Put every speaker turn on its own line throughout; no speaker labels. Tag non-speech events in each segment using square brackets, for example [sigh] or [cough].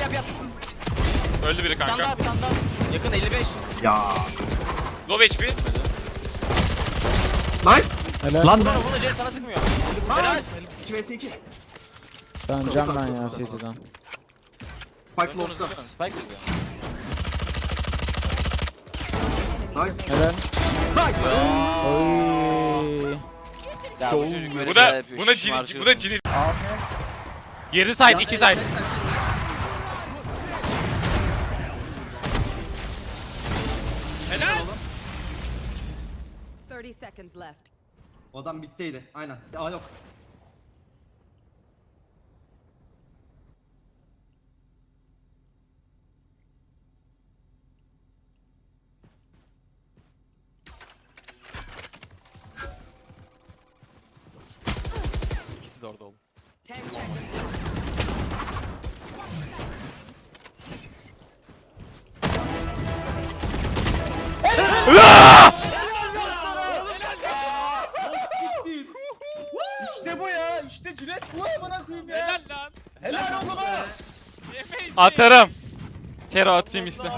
yap yap yap.
Öldü biri
Bir tane
kanka.
daha bir tane daha. Yakın 55.
Ya.
Low HP.
Nice.
Helal.
Lan
Bunu bunu C sana sıkmıyor.
Nice. 2 vs 2.
Döneceğim ben ya CT'den.
Spike long'da.
Spike diyor.
Nice.
Helal.
Nice.
Oy.
Ya bu çocuk böyle
Bu
şeyler
da
yapıyor.
buna cini bu da
şımartıyorsunuz.
cini. Geri side iki side.
Left.
O adam bitteydi. Aynen. Aa yok.
Atarım. Kero atayım işte.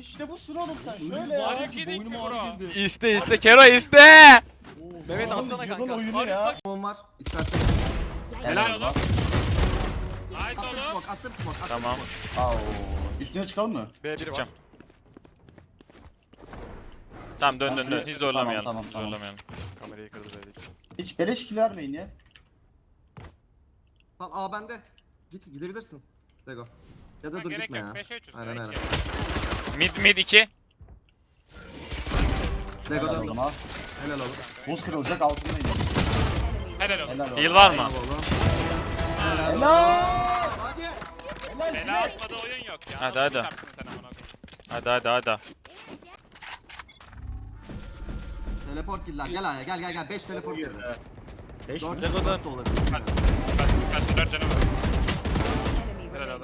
İşte bu oğlum sen şöyle ya.
kidding me bro? İste iste Kero iste.
Mehmet atsana kanka.
oyunu ya.
Bomb var. İstersen.
Helal
Attım
oğlum.
smoke. Attım smoke. attım
Tamam.
smoke.
Aa, Üstüne çıkalım mı?
B1 var.
Çıkacağım. Tamam dön dön dön. Hiç zorlamayalım.
Tamam, tamam, tamam.
zorlamayalım.
Kamerayı kırdı dedik.
Hiç beleş kill vermeyin ya.
Tamam aa bende. Git gidebilirsin. Lego. Ya da dur
Gerek
gitme
yok.
ya.
5'e 3
Aynen aynen.
Mid mid 2.
Lego
Helal
dön.
oğlum ha.
Helal olsun.
Buz kırılacak altındaydı.
Helal olsun.
Helal oğlum.
Heal var mı?
Bravo oğlum.
Helal.
Hadi.
Helal
Bela atmadı oyun yok ya.
Hadi,
Nasıl
hadi.
bıçaksın sen amına koyayım?
Hadi hadi hadi.
Teleport killer. Gel aya gel gel gel. 5 teleport killer.
5
4
mi?
Lego'dan da olabilir.
Kaç kaç dört canım var.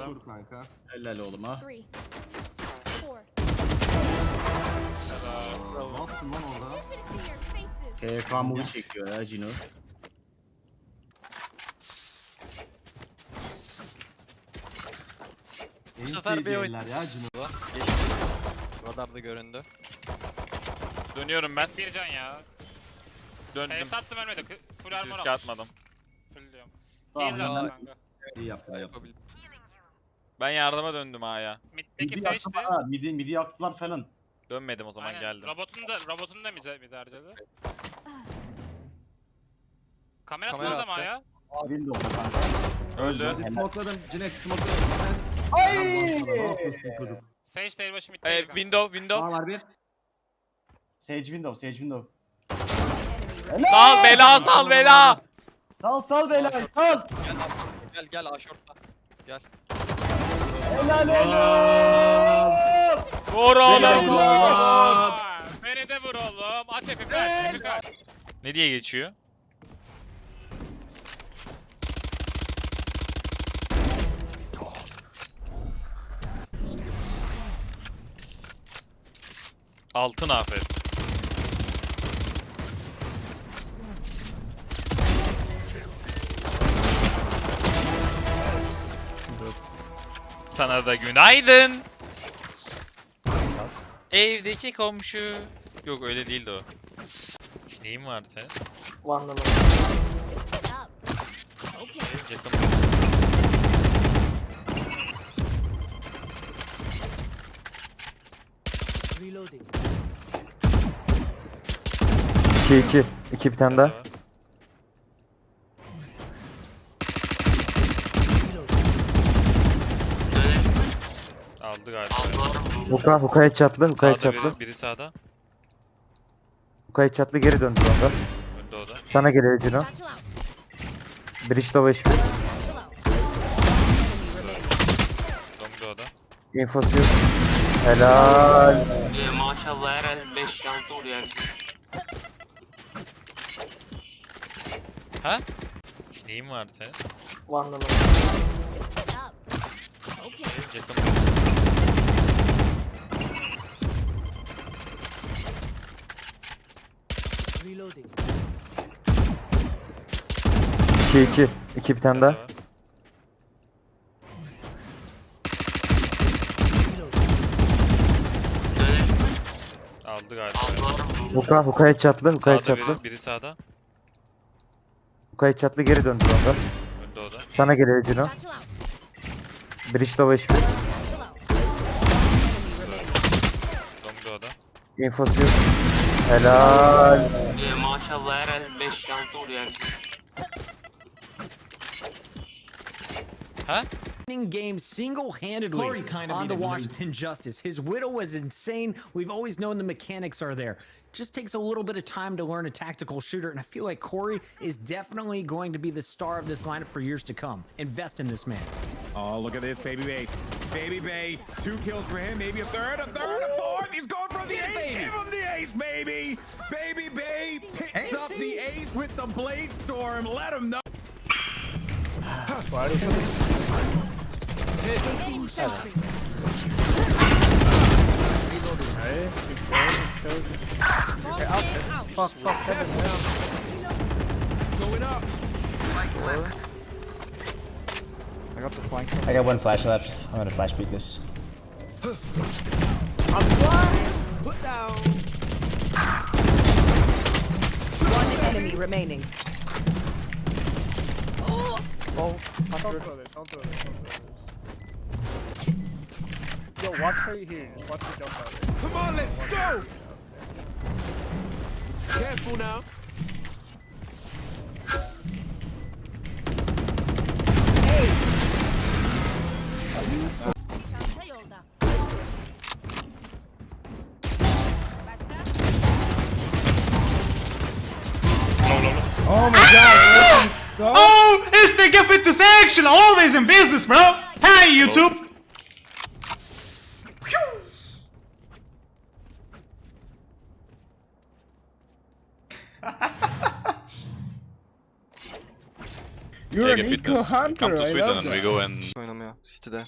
Adam.
Dur kanka.
Helal oğlum ha.
Three. Four.
Aa, Ne yaptın lan orada?
Movie çekiyor ya Cino.
En
sefer bir
sevdiğinler ya Cino.
Geçti. Radarda göründü.
Dönüyorum ben.
Bir can ya.
Döndüm.
PS attım ölmedi. Full armor
riske
al.
atmadım.
Full diyorum.
Tamam
Heal
ya.
lazım kanka.
İyi yaptın iyi yaptın.
Ben yardıma döndüm A'ya.
Mid'deki
Midi
seçti.
yaktılar ha. Midi, midi yaktılar falan.
Dönmedim o zaman
Aynen.
geldim.
Robotun da robotun da mide mide harcadı. Kamera,
Kamera
attı ama
attı.
ya.
De orada kanka.
Öldü.
Hadi smokeladım. Cinek smokeladım.
Ay!
Ne yapıyorsun çocuk?
Sage tail başı mid'de.
Ee,
kanka.
window window.
Aa var bir.
Sage window, Sage window.
Enemy
Sal bela sal bela.
Sal sal beyler sal.
Gel. Gel gel A short'ta. Gel.
Helal helal.
Vur oğlum.
Aa, Beni de vur oğlum. Aç Efe flash. Efe flash.
Ne diye geçiyor? Altın afet. Sana da günaydın. Evdeki komşu. Yok öyle değildi o. Neyin vardı senin? Yakın.
İki iki. İki bir tane daha.
Aldı galiba.
Huka, Huka'ya çatlı, Huka'ya
Sağda
çatlı.
biri, biri sağda.
Huka'ya çatlı geri döndü onda.
Önde o da.
Sana geliyor Cino. Bridge low HP.
Dondu o da.
Infosu yok. Helal.
Ee, maşallah herhalde 5-6 oluyor herkes.
Ha? Neyin vardı senin? Yakın.
2 2. 2 bir tane daha.
Aldı galiba.
Huka, Huka çatlı, Huka
Sağda
çatlı.
biri, biri sağda.
Huka çatlı geri döndü
onda.
Sana geliyor Cino. Satchel out. Bridge
iş bir. Long da.
Infosu yok. Helal.
Ee, maşallah her el 5 6 vuruyor herkes.
winning game single-handedly on the Washington Justice. His widow was insane. We've always known the mechanics are there. Just takes a little bit of time to learn a tactical shooter, and I feel like Corey is definitely going to be the star of this lineup for years to come. Invest in this man.
Oh, look at this, Baby Bay. Baby Bay, two kills for him, maybe a third, a third, a fourth. He's going for the Ace, baby! Baby Bay picks Ace-y. up the ace with the blade storm. Let him know.
Fuck, fuck, Kevin, I got the flank. I got one flash left. I'm gonna flash beat this. I'm flying. Put down.
One enemy remaining.
Oh, don't
throw this, don't
throw this, don't throw this. Yo, watch for you here, just watch the jump out.
Come on, let's go! Careful now. Oh, STG Fitness Action, always in business, bro. Hey, YouTube. [laughs]
You're an eco hunter. Come to Sweden and we go and
Oynamıyor. City'de.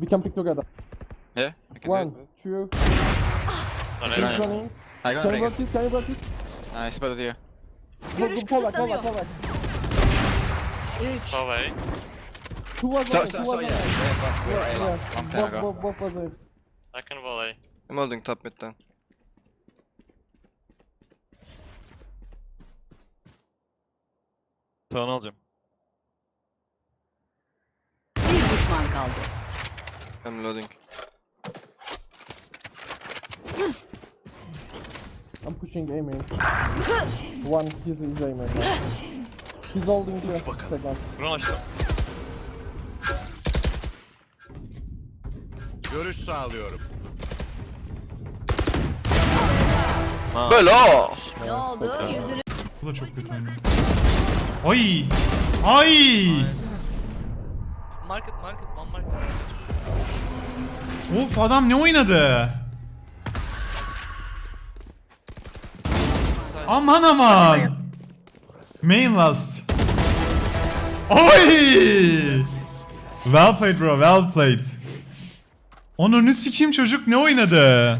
We can pick together.
Yeah. I can
One,
do it.
two,
Right.
running.
I got
Can you
it.
block this? Can you block this?
I spotted here.
Go, go, fall back, fall back, fall back.
Hallway.
Two was
So,
one,
so,
two
so
was
yeah.
one.
yeah, both were
Yeah,
A long,
yeah.
long time
Both,
ago.
both, both was it.
I can volley.
I'm holding top mid then.
Sağını alacağım.
Bir düşman kaldı.
I'm loading.
I'm pushing A main. One, he's, he's A main. He's holding here. Second.
Buranı açtım.
Görüş sağlıyorum.
Ne oldu? Yüzünü
Bu da çok kötü. Ay! Ay!
Market market one market.
Of adam ne oynadı? Aman aman. Main last. Oy! Well played bro, well played. Onu sikeyim çocuk ne oynadı?